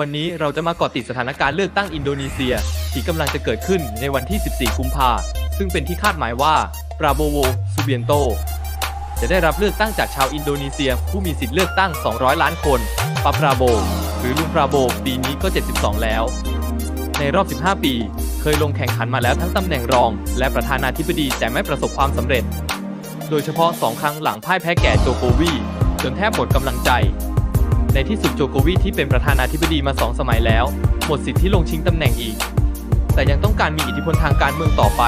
วันนี้เราจะมาเกาะติดสถานการณ์เลือกตั้งอินโดนีเซีย ที่กำลังจะเกิดขึ้นในวันที่ 14 กุมภาซึ่งเป็นที่คาดหมายว่าปราโบโวซูเบียนโต จะได้รับเลือกตั้งจากชาวอินโดนีเซีย ผู้มีสิทธิ์เลือกตั้ง 200 ล้านคนปาปราโบ หรือลุงปราโบปีนี้ก็ 72 แล้ว ในรอบ 15 ปี เคยลงแข่งขันมาแล้วทั้งตำแหน่งรอง และประธานาธิบดีแต่ไม่ประสบความสำเร็จ โดยเฉพาะ 2 ครั้งหลังพ่ายแพ้แก่โจโกวีจนแทบหมดกำลังใจ ในที่สุดโจโกวีที่เป็นประธานาธิบดีมา2สมัยแล้ว หมดสิทธิ์ที่ลงชิงตำแหน่งอีก แต่ยังต้องการมีอิทธิพลทางการเมืองต่อไป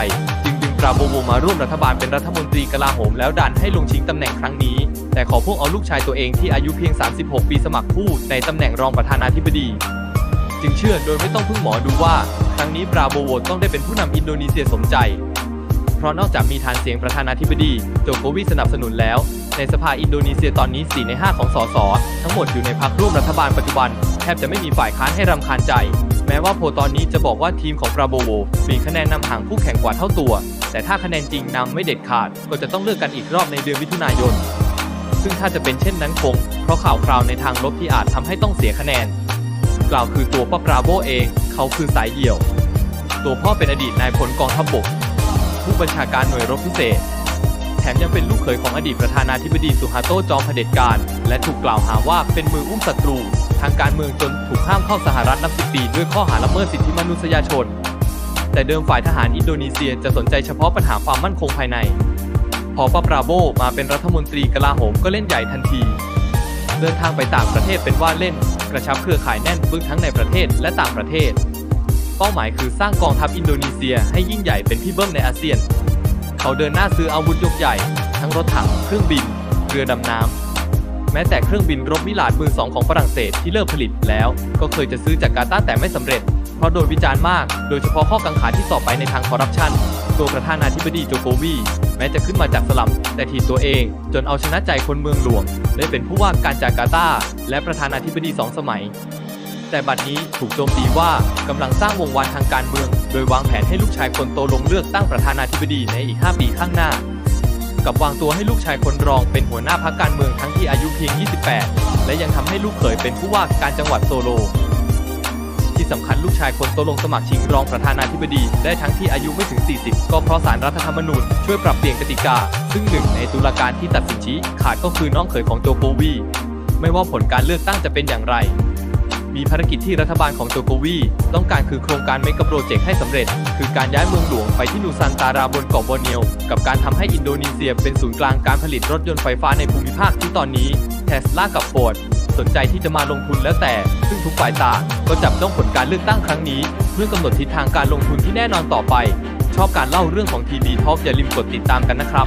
จึงดึงปราโบโวมาร่วมรัฐบาลเป็นรัฐมนตรีกลาโหมแล้วดันให้ลงชิงตำแหน่งครั้งนี้ แต่ขอพวกเอาลูกชายตัวเองที่อายุเพียง 36 ปีสมัครผู้ในตำแหน่งรองประธานาธิบดี จึงเชื่อโดยไม่ต้องพึ่งหมอดูว่าครั้งนี้ปราโบโวต้องได้เป็นผู้นำอินโดนีเซียสมใจ เพราะนอกจากมีฐานเสียงประธานาธิบดีโจโกวีสนับสนุนแล้ว ในสภาอินโดนีเซียตอนนี้ 4 ใน 5 ของสสทั้งหมดอยู่ในพรรคร่วมรัฐบาลปัจจุบัน แทบจะไม่มีฝ่ายค้านให้รำคาญใจ แม้ว่าโพตอนนี้จะบอกว่าทีมของปราโบโวมีคะแนนนำห่างคู่แข่งกว่าเท่าตัว แต่ถ้าคะแนนจริงนำไม่เด็ดขาด ก็จะต้องเลือกกันอีกรอบในเดือนมิถุนายน ซึ่งถ้าจะเป็นเช่นนั้นคง เพราะข่าวคราวในทางลบที่อาจทำให้ต้องเสียคะแนนกล่าวคือตัวป้าปราโบเอง เขาคือสายเหี่ยว ตัวพ่อเป็นอดีตนายพลกองทัพบก ผู้บัญชาการหน่วยรบพิเศษ แถมยังเป็นลูกเขยของอดีตประธานาธิบดีสุฮาโตจอมเผด็จการ และถูกกล่าวหาว่าเป็นมืออุ้มศัตรู ทางการเมืองจนถูกห้ามเข้าสหรัฐนับสิบปีด้วยข้อหาละเมิดสิทธิมนุษยชน แต่เดิมฝ่ายทหารอินโดนีเซียจะสนใจเฉพาะปัญหาความมั่นคงภายใน พอปาปราโบมาเป็นรัฐมนตรีกลาโหมก็เล่นใหญ่ทันทีเดินทางไปต่างประเทศเป็นว่าเล่น กระชับเครือข่ายแน่นปึกทั้งในประเทศและต่างประเทศ เป้าหมายคือสร้างกองทัพอินโดนีเซียให้ยิ่งใหญ่เป็นพี่เบิ้มในอาเซียน เขาเดินหน้าซื้ออาวุธยกใหญ่ ทั้งรถถัง เครื่องบิน เรือดำน้ำ แม้แต่เครื่องบินรบมิลาดมือสองของฝรั่งเศสที่เลิกผลิตแล้ว ก็เคยจะซื้อจากกาตาร์แต่ไม่สำเร็จ เพราะโดนวิจารณ์มาก โดยเฉพาะข้อกังขาที่สอบไปในทางคอร์รัปชันตัวประธานาธิบดีโจโกวี แม้จะขึ้นมาจากสลัม แต่ทีตัวเอง จนเอาชนะใจคนเมืองหลวง ได้เป็นผู้ว่าการจากาตาร์และประธานาธิบดีสองสมัย แต่บัดนี้ถูกโจมตีว่ากำลังสร้างวงวานทางการเมือง โดยวางแผนให้ลูกชายคนโตลงเลือกตั้งประธานาธิบดีในอีก 5 ปีข้างหน้า กับวางตัวให้ลูกชายคนรองเป็นหัวหน้าพรรคการเมืองทั้งที่อายุเพียง 28 และยังทำให้ลูกเขยเป็นผู้ว่าการจังหวัดโซโล ที่สำคัญลูกชายคนโตลงสมัครชิงรองประธานาธิบดีได้ทั้งที่อายุไม่ถึง 40 ก็เพราะสารรัฐธรรมนูญช่วยปรับเปลี่ยนกติกา ซึ่งหนึ่งในตุลาการที่ตัดสินชี้ขาดก็คือน้องเขยของโจโกวีไม่ว่าผลการเลือกตั้งจะเป็นอย่างไร มีภารกิจที่รัฐบาลของโจโกวีต้องการคือโครงการเมกะโปรเจกต์ให้สำเร็จ คือการย้ายเมืองหลวงไปที่นูซันตาราบนเกาะบอร์เนียว กับการทำให้อินโดนีเซียเป็นศูนย์กลางการผลิตรถยนต์ไฟฟ้าในภูมิภาคที่ตอนนี้เทสลากับโฟร์ดสนใจที่จะมาลงทุนแล้วแต่ ซึ่งทุกฝ่ายต่างก็จับจ้องผลการเลือกตั้งครั้งนี้ เพื่อกำหนดทิศทางการลงทุนที่แน่นอนต่อไป ชอบการเล่าเรื่องของทีวีท็อล์กอย่าลืมกดติดตามกันนะครับ